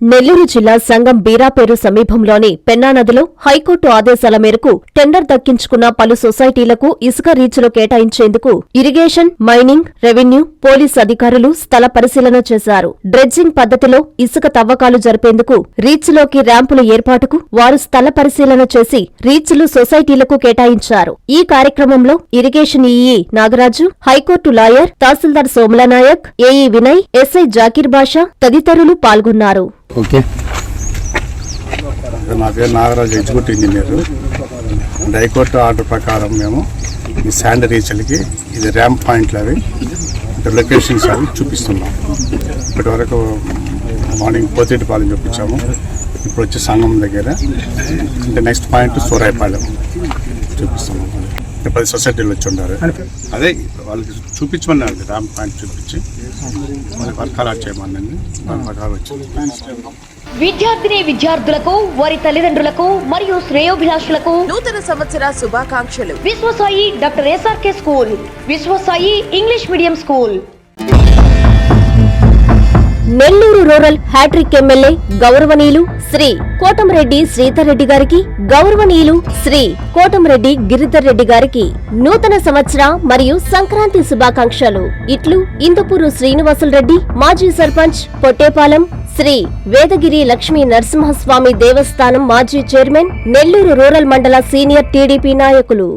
నెల్లూరు జిల్లా సంగం బీరాపేరు సమీపంలోని పెన్నా నదిలో హైకోర్టు ఆదేశాల మేరకు టెండర్ దక్కించుకున్న పలు సొసైటీలకు ఇసుక రీచ్లు కేటాయించేందుకు ఇరిగేషన్ మైనింగ్ రెవెన్యూ పోలీస్ అధికారులు స్థల పరిశీలన చేశారు. డ్రెడ్జింగ్ పద్ధతిలో ఇసుక తవ్వకాలు జరిపేందుకు రీచ్లోకి ర్యాంపుల ఏర్పాటుకు వారు స్థల పరిశీలన చేసి రీచ్లు సొసైటీలకు కేటాయించారు. ఈ కార్యక్రమంలో irrigation EE Nagaraju high court lawyer tahsildar Somalanayak AE Vinay SI Zakir Basha తదితరులు పాల్గొన్నారు. ఓకే. నా పేరు Nagaraju executive engineer. High court order ప్రకారం మేము ఈ శాండ్ రీచల్కి ఇది ర్యాంప్ పాయింట్లు అవి లొకేషన్స్ అవి చూపిస్తున్నాం. ఇప్పటి వరకు మార్నింగ్ పోతిరెడ్డిపాలెం చూపించాము. ఇప్పుడు వచ్చి సంఘం దగ్గర అంటే నెక్స్ట్ పాయింట్ సూరాయపాలెం చూపిస్తున్నాం. పది సొసైటీలు వచ్చి ఉన్నారు. అదే వాళ్ళకి చూపించమన్నారు ర్యాంప్ పాయింట్ చూపించి. వాళ్ళకి వర్క్ అలాట్ చేయమనండి దాని ప్రకారం వచ్చి విద్యార్థిని విద్యార్థులకు వారి తల్లిదండ్రులకు మరియు శ్రేయోభిలాషులకు నూతన సంవత్సర శుభాకాంక్షలు. Vishwasai doctor SRK school Vishwasai English medium school. Nellore rural hattrick MLA గౌరవనీయులు శ్రీ కోటంరెడ్డి శ్రీధర్ రెడ్డి గారికి గౌరవనీయులు శ్రీ కోటంరెడ్డి గిరిధర్ రెడ్డి గారికి నూతన సంవత్సర మరియు సంక్రాంతి శుభాకాంక్షలు. ఇట్లు ఇందుపూరు శ్రీనివాసులు రెడ్డి మాజీ సర్పంచ్ పొట్టేపాలెం శ్రీ వేదగిరి లక్ష్మీ నరసింహస్వామి దేవస్థానం మాజీ చైర్మన్ నెల్లూరు రూరల్ మండల సీనియర్ టీడీపీ నాయకులు.